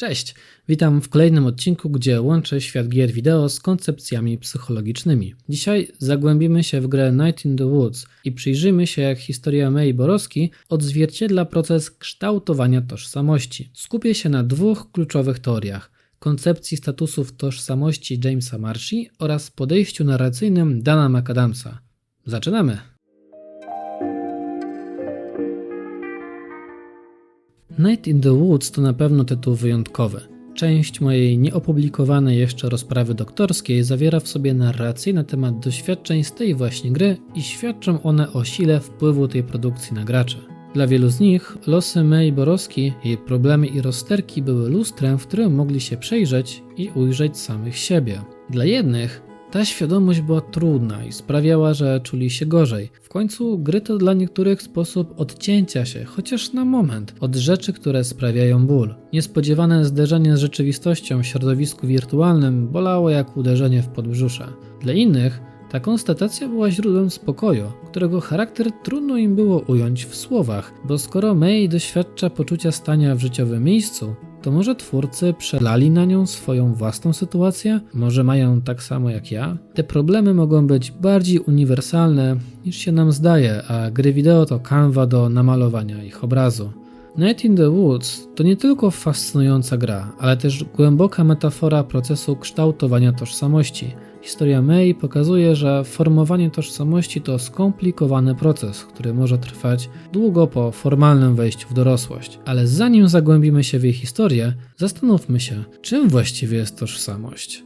Cześć! Witam w kolejnym odcinku, gdzie łączę świat gier wideo z koncepcjami psychologicznymi. Dzisiaj zagłębimy się w grę Night in the Woods i przyjrzymy się, jak historia May Borowski odzwierciedla proces kształtowania tożsamości. Skupię się na dwóch kluczowych teoriach: koncepcji statusów tożsamości Jamesa Marshi oraz podejściu narracyjnym Dana McAdamsa. Zaczynamy! Night in the Woods to na pewno tytuł wyjątkowy. Część mojej nieopublikowanej jeszcze rozprawy doktorskiej zawiera w sobie narrację na temat doświadczeń z tej właśnie gry i świadczą one o sile wpływu tej produkcji na graczy. Dla wielu z nich losy May Borowski, jej problemy i rozterki były lustrem, w którym mogli się przejrzeć i ujrzeć samych siebie. Dla jednych ta świadomość była trudna i sprawiała, że czuli się gorzej. W końcu gry to dla niektórych sposób odcięcia się, chociaż na moment, od rzeczy, które sprawiają ból. Niespodziewane zderzenie z rzeczywistością w środowisku wirtualnym bolało jak uderzenie w podbrzusze. Dla innych ta konstatacja była źródłem spokoju, którego charakter trudno im było ująć w słowach, bo skoro May doświadcza poczucia stania w życiowym miejscu, to może twórcy przelali na nią swoją własną sytuację? Może mają tak samo jak ja? Te problemy mogą być bardziej uniwersalne niż się nam zdaje, a gry wideo to kanwa do namalowania ich obrazu. Night in the Woods to nie tylko fascynująca gra, ale też głęboka metafora procesu kształtowania tożsamości. Historia May pokazuje, że formowanie tożsamości to skomplikowany proces, który może trwać długo po formalnym wejściu w dorosłość. Ale zanim zagłębimy się w jej historię, zastanówmy się, czym właściwie jest tożsamość.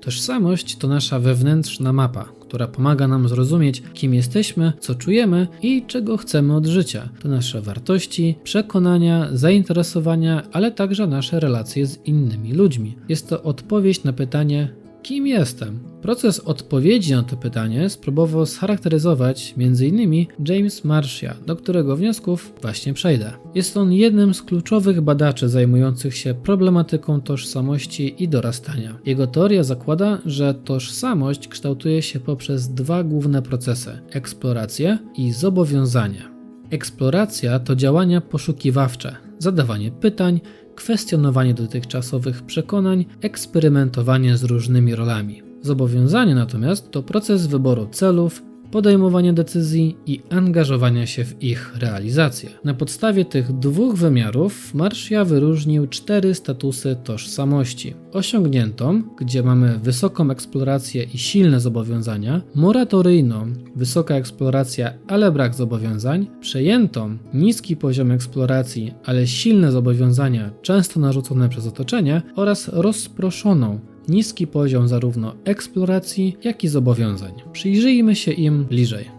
Tożsamość to nasza wewnętrzna mapa, która pomaga nam zrozumieć, kim jesteśmy, co czujemy i czego chcemy od życia. To nasze wartości, przekonania, zainteresowania, ale także nasze relacje z innymi ludźmi. Jest to odpowiedź na pytanie, kim jestem? Proces odpowiedzi na to pytanie spróbował scharakteryzować m.in. James Marshia, do którego wniosków właśnie przejdę. Jest on jednym z kluczowych badaczy zajmujących się problematyką tożsamości i dorastania. Jego teoria zakłada, że tożsamość kształtuje się poprzez dwa główne procesy: eksplorację i zobowiązanie. Eksploracja to działania poszukiwawcze, zadawanie pytań, kwestionowanie dotychczasowych przekonań, eksperymentowanie z różnymi rolami. Zobowiązanie natomiast to proces wyboru celów, podejmowania decyzji i angażowania się w ich realizację. Na podstawie tych dwóch wymiarów Marshia wyróżnił cztery statusy tożsamości. Osiągniętą, gdzie mamy wysoką eksplorację i silne zobowiązania, moratoryjną, wysoka eksploracja, ale brak zobowiązań, przejętą, niski poziom eksploracji, ale silne zobowiązania, często narzucone przez otoczenie, oraz rozproszoną, niski poziom zarówno eksploracji, jak i zobowiązań. Przyjrzyjmy się im bliżej.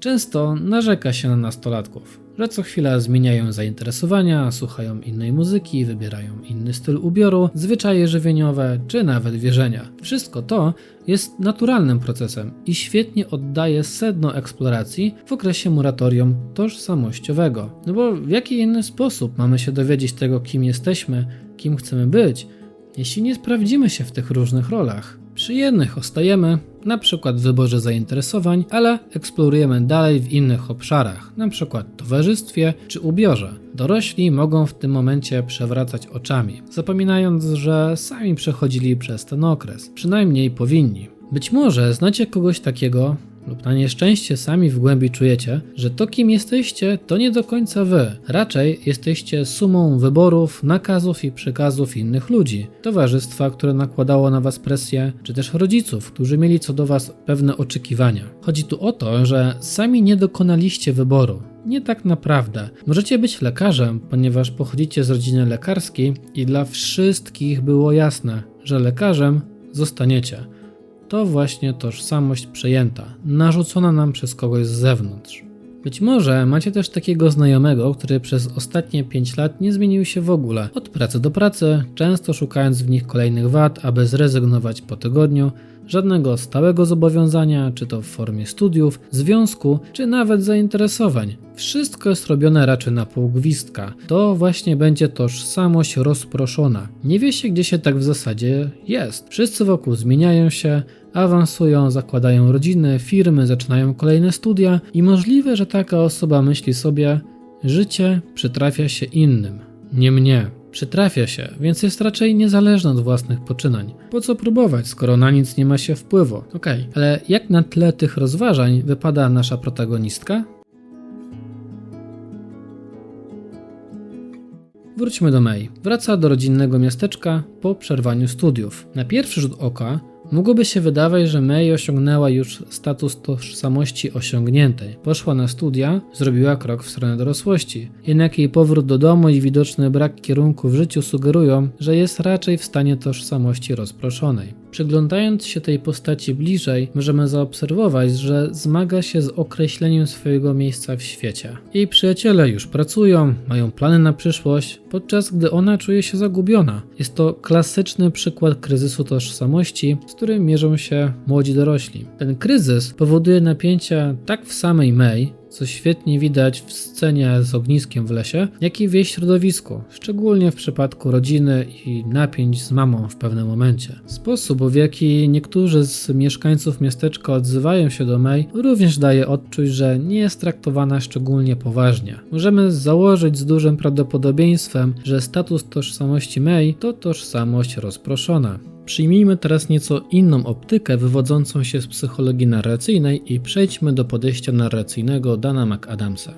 Często narzeka się na nastolatków, że co chwila zmieniają zainteresowania, słuchają innej muzyki, wybierają inny styl ubioru, zwyczaje żywieniowe czy nawet wierzenia. Wszystko to jest naturalnym procesem i świetnie oddaje sedno eksploracji w okresie moratorium tożsamościowego. No bo w jaki inny sposób mamy się dowiedzieć tego, kim jesteśmy, kim chcemy być, jeśli nie sprawdzimy się w tych różnych rolach? Przy jednych ostajemy, przykład w wyborze zainteresowań, ale eksplorujemy dalej w innych obszarach, przykład towarzystwie czy ubiorze. Dorośli mogą w tym momencie przewracać oczami, zapominając, że sami przechodzili przez ten okres, przynajmniej powinni. Być może znacie kogoś takiego, lub na nieszczęście sami w głębi czujecie, że to kim jesteście to nie do końca wy. Raczej jesteście sumą wyborów, nakazów i przekazów innych ludzi, towarzystwa, które nakładało na was presję, czy też rodziców, którzy mieli co do was pewne oczekiwania. Chodzi tu o to, że sami nie dokonaliście wyboru. Nie tak naprawdę. Możecie być lekarzem, ponieważ pochodzicie z rodziny lekarskiej i dla wszystkich było jasne, że lekarzem zostaniecie to właśnie tożsamość przejęta, narzucona nam przez kogoś z zewnątrz. Być może macie też takiego znajomego, który przez ostatnie 5 lat nie zmienił się w ogóle. Od pracy do pracy, często szukając w nich kolejnych wad, aby zrezygnować po tygodniu, żadnego stałego zobowiązania, czy to w formie studiów, związku, czy nawet zainteresowań. Wszystko jest robione raczej na pół gwizdka. To właśnie będzie tożsamość rozproszona. Nie wie się, gdzie się tak w zasadzie jest. Wszyscy wokół zmieniają się, awansują, zakładają rodziny, firmy, zaczynają kolejne studia i możliwe, że taka osoba myśli sobie: Życie przytrafia się innym, nie mnie. Przytrafia się, więc jest raczej niezależna od własnych poczynań. Po co próbować, skoro na nic nie ma się wpływu? Okej, okay. ale jak na tle tych rozważań wypada nasza protagonistka? Wróćmy do May. Wraca do rodzinnego miasteczka po przerwaniu studiów. Na pierwszy rzut oka Mogłoby się wydawać, że May osiągnęła już status tożsamości osiągniętej. Poszła na studia, zrobiła krok w stronę dorosłości. Jednak jej powrót do domu i widoczny brak kierunku w życiu sugerują, że jest raczej w stanie tożsamości rozproszonej. Przyglądając się tej postaci bliżej, możemy zaobserwować, że zmaga się z określeniem swojego miejsca w świecie. Jej przyjaciele już pracują, mają plany na przyszłość, podczas gdy ona czuje się zagubiona. Jest to klasyczny przykład kryzysu tożsamości, z którym mierzą się młodzi dorośli. Ten kryzys powoduje napięcia tak w samej May, co świetnie widać w scenie z ogniskiem w lesie, jak i w jej środowisku, szczególnie w przypadku rodziny i napięć z mamą w pewnym momencie. Sposób, w jaki niektórzy z mieszkańców miasteczka odzywają się do May, również daje odczuć, że nie jest traktowana szczególnie poważnie. Możemy założyć z dużym prawdopodobieństwem, że status tożsamości May to tożsamość rozproszona. Przyjmijmy teraz nieco inną optykę wywodzącą się z psychologii narracyjnej i przejdźmy do podejścia narracyjnego Dana McAdamsa.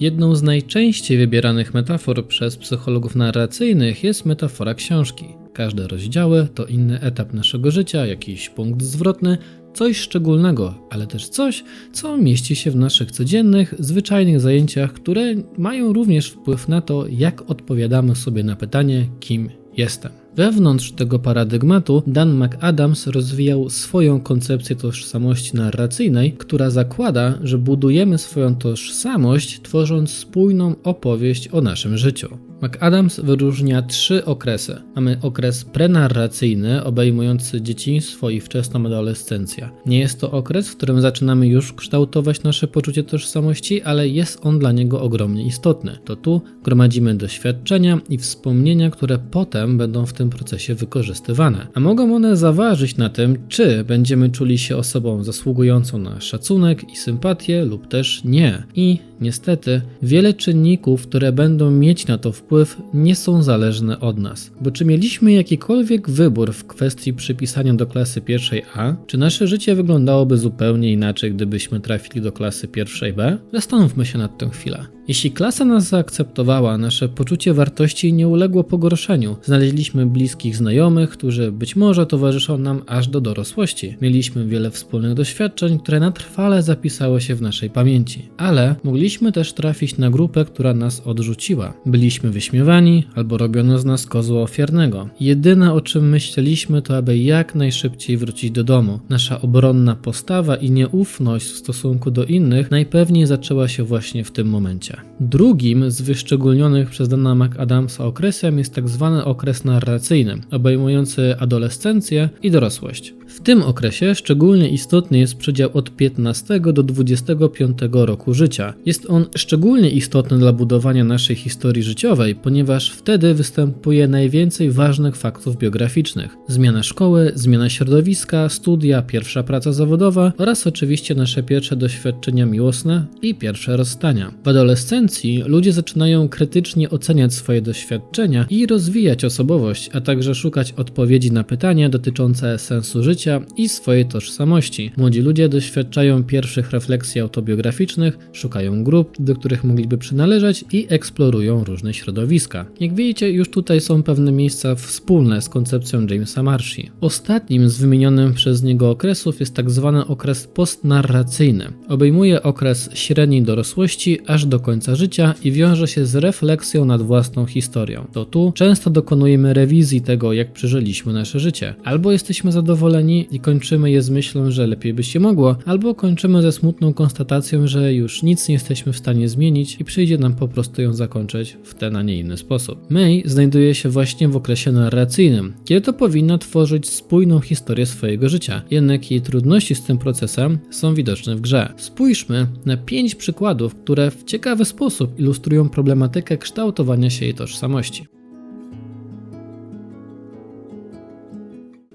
Jedną z najczęściej wybieranych metafor przez psychologów narracyjnych jest metafora książki. Każde rozdziały to inny etap naszego życia, jakiś punkt zwrotny, coś szczególnego, ale też coś, co mieści się w naszych codziennych, zwyczajnych zajęciach, które mają również wpływ na to, jak odpowiadamy sobie na pytanie, kim jestem. Wewnątrz tego paradygmatu Dan McAdams rozwijał swoją koncepcję tożsamości narracyjnej, która zakłada, że budujemy swoją tożsamość tworząc spójną opowieść o naszym życiu. McAdams wyróżnia trzy okresy. Mamy okres prenarracyjny, obejmujący dzieciństwo i wczesną adolescencję. Nie jest to okres, w którym zaczynamy już kształtować nasze poczucie tożsamości, ale jest on dla niego ogromnie istotny. To tu gromadzimy doświadczenia i wspomnienia, które potem będą w tym procesie wykorzystywane. A mogą one zaważyć na tym, czy będziemy czuli się osobą zasługującą na szacunek i sympatię, lub też nie. I niestety, wiele czynników, które będą mieć na to wpływ, nie są zależne od nas. Bo czy mieliśmy jakikolwiek wybór w kwestii przypisania do klasy pierwszej A, czy nasze życie wyglądałoby zupełnie inaczej, gdybyśmy trafili do klasy pierwszej B? Zastanówmy się nad tym chwilę. Jeśli klasa nas zaakceptowała, nasze poczucie wartości nie uległo pogorszeniu. Znaleźliśmy bliskich znajomych, którzy być może towarzyszą nam aż do dorosłości. Mieliśmy wiele wspólnych doświadczeń, które na trwale zapisały się w naszej pamięci. Ale mogliśmy też trafić na grupę, która nas odrzuciła. Byliśmy wyśmiewani albo robiono z nas kozła ofiarnego. Jedyne o czym myśleliśmy to, aby jak najszybciej wrócić do domu. Nasza obronna postawa i nieufność w stosunku do innych najpewniej zaczęła się właśnie w tym momencie. Drugim z wyszczególnionych przez Dana McAdamsa okresem jest tak zwany okres narracyjny, obejmujący adolescencję i dorosłość. W tym okresie szczególnie istotny jest przedział od 15 do 25 roku życia. Jest on szczególnie istotny dla budowania naszej historii życiowej, ponieważ wtedy występuje najwięcej ważnych faktów biograficznych: zmiana szkoły, zmiana środowiska, studia, pierwsza praca zawodowa oraz oczywiście nasze pierwsze doświadczenia miłosne i pierwsze rozstania. W adolescencji ludzie zaczynają krytycznie oceniać swoje doświadczenia i rozwijać osobowość, a także szukać odpowiedzi na pytania dotyczące sensu życia i swojej tożsamości. Młodzi ludzie doświadczają pierwszych refleksji autobiograficznych, szukają grup, do których mogliby przynależeć i eksplorują różne środowiska. Jak widzicie, już tutaj są pewne miejsca wspólne z koncepcją Jamesa Marshi. Ostatnim z wymienionym przez niego okresów jest tak zwany okres postnarracyjny. Obejmuje okres średniej dorosłości aż do końca życia i wiąże się z refleksją nad własną historią. To tu często dokonujemy rewizji tego, jak przeżyliśmy nasze życie. Albo jesteśmy zadowoleni i kończymy je z myślą, że lepiej by się mogło, albo kończymy ze smutną konstatacją, że już nic nie jesteśmy w stanie zmienić i przyjdzie nam po prostu ją zakończyć w ten, a nie inny sposób. May znajduje się właśnie w okresie narracyjnym, kiedy to powinna tworzyć spójną historię swojego życia, jednak jej trudności z tym procesem są widoczne w grze. Spójrzmy na pięć przykładów, które w ciekawy sposób ilustrują problematykę kształtowania się jej tożsamości.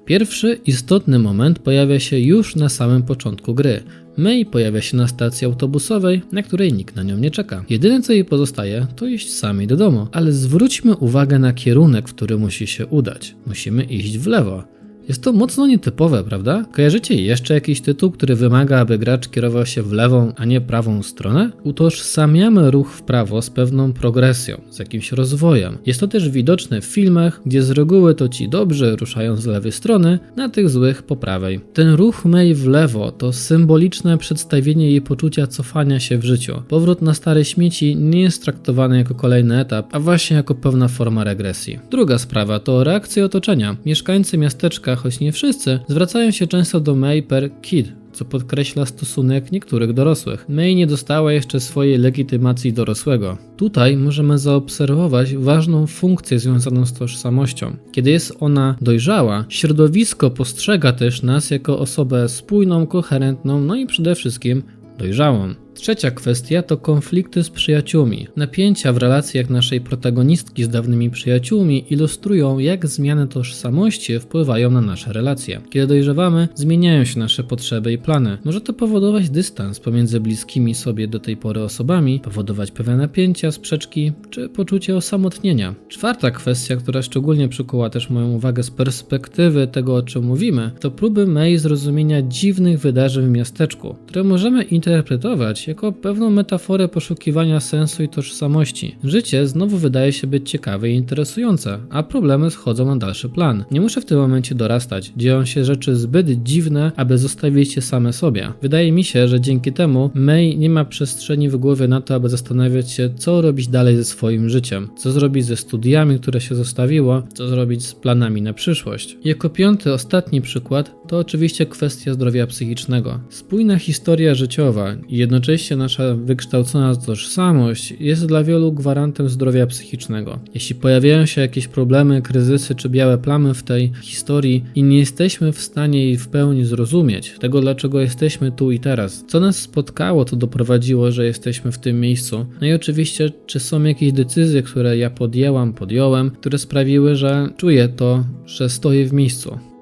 Pierwszy istotny moment pojawia się już na samym początku gry. May pojawia się na stacji autobusowej, na której nikt na nią nie czeka. Jedyne co jej pozostaje, to iść samej do domu. Ale zwróćmy uwagę na kierunek, w który musi się udać. Musimy iść w lewo. Jest to mocno nietypowe, prawda? Kojarzycie jeszcze jakiś tytuł, który wymaga, aby gracz kierował się w lewą, a nie prawą stronę? Utożsamiamy ruch w prawo z pewną progresją, z jakimś rozwojem. Jest to też widoczne w filmach, gdzie z reguły to ci dobrzy ruszają z lewej strony, na tych złych po prawej. Ten ruch May w lewo to symboliczne przedstawienie jej poczucia cofania się w życiu. Powrót na stare śmieci nie jest traktowany jako kolejny etap, a właśnie jako pewna forma regresji. Druga sprawa to reakcje otoczenia. Mieszkańcy miasteczka choć nie wszyscy, zwracają się często do May per kid, co podkreśla stosunek niektórych dorosłych. May nie dostała jeszcze swojej legitymacji dorosłego. Tutaj możemy zaobserwować ważną funkcję związaną z tożsamością. Kiedy jest ona dojrzała, środowisko postrzega też nas jako osobę spójną, koherentną, no i przede wszystkim dojrzałą. Trzecia kwestia to konflikty z przyjaciółmi. Napięcia w relacjach naszej protagonistki z dawnymi przyjaciółmi ilustrują, jak zmiany tożsamości wpływają na nasze relacje. Kiedy dojrzewamy, zmieniają się nasze potrzeby i plany. Może to powodować dystans pomiędzy bliskimi sobie do tej pory osobami, powodować pewne napięcia, sprzeczki czy poczucie osamotnienia. Czwarta kwestia, która szczególnie przykuła też moją uwagę z perspektywy tego, o czym mówimy, to próby May zrozumienia dziwnych wydarzeń w miasteczku, które możemy interpretować jako pewną metaforę poszukiwania sensu i tożsamości. Życie znowu wydaje się być ciekawe i interesujące, a problemy schodzą na dalszy plan. Nie muszę w tym momencie dorastać, dzieją się rzeczy zbyt dziwne, aby zostawić je same sobie. Wydaje mi się, że dzięki temu May nie ma przestrzeni w głowie na to, aby zastanawiać się, co robić dalej ze swoim życiem, co zrobić ze studiami, które się zostawiło, co zrobić z planami na przyszłość. Jako piąty, ostatni przykład to oczywiście kwestia zdrowia psychicznego. Spójna historia życiowa i jednocześnie nasza wykształcona tożsamość jest dla wielu gwarantem zdrowia psychicznego. Jeśli pojawiają się jakieś problemy, kryzysy czy białe plamy w tej historii i nie jesteśmy w stanie jej w pełni zrozumieć, tego dlaczego jesteśmy tu i teraz, co nas spotkało, to doprowadziło, że jesteśmy w tym miejscu. No i oczywiście, czy są jakieś decyzje, które ja podjęłam, podjąłem, które sprawiły, że czuję to, że stoję w miejscu.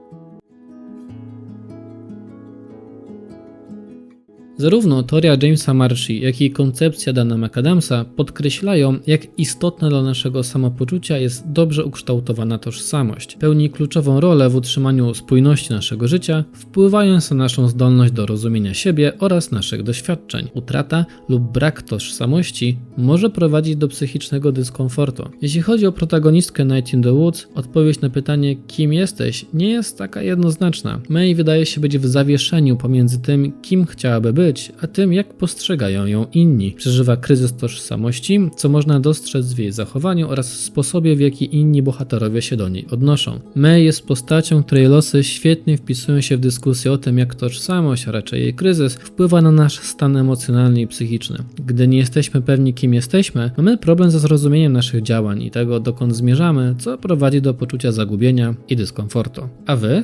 Zarówno teoria Jamesa Marshi, jak i koncepcja Dana McAdamsa podkreślają, jak istotna dla naszego samopoczucia jest dobrze ukształtowana tożsamość. Pełni kluczową rolę w utrzymaniu spójności naszego życia, wpływając na naszą zdolność do rozumienia siebie oraz naszych doświadczeń. Utrata lub brak tożsamości może prowadzić do psychicznego dyskomfortu. Jeśli chodzi o protagonistkę Night in the Woods, odpowiedź na pytanie, kim jesteś, nie jest taka jednoznaczna. May wydaje się być w zawieszeniu pomiędzy tym, kim chciałaby być, a tym, jak postrzegają ją inni. Przeżywa kryzys tożsamości, co można dostrzec w jej zachowaniu oraz sposobie, w jaki inni bohaterowie się do niej odnoszą. May jest postacią, której losy świetnie wpisują się w dyskusję o tym, jak tożsamość, a raczej jej kryzys, wpływa na nasz stan emocjonalny i psychiczny. Gdy nie jesteśmy pewni, kim jesteśmy, mamy problem ze zrozumieniem naszych działań i tego, dokąd zmierzamy, co prowadzi do poczucia zagubienia i dyskomfortu. A wy?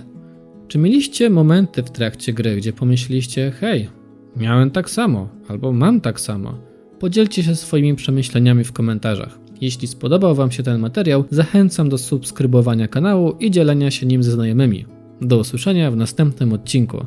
Czy mieliście momenty w trakcie gry, gdzie pomyśleliście, hej, Miałem tak samo, albo mam tak samo. Podzielcie się swoimi przemyśleniami w komentarzach. Jeśli spodobał Wam się ten materiał, zachęcam do subskrybowania kanału i dzielenia się nim ze znajomymi. Do usłyszenia w następnym odcinku.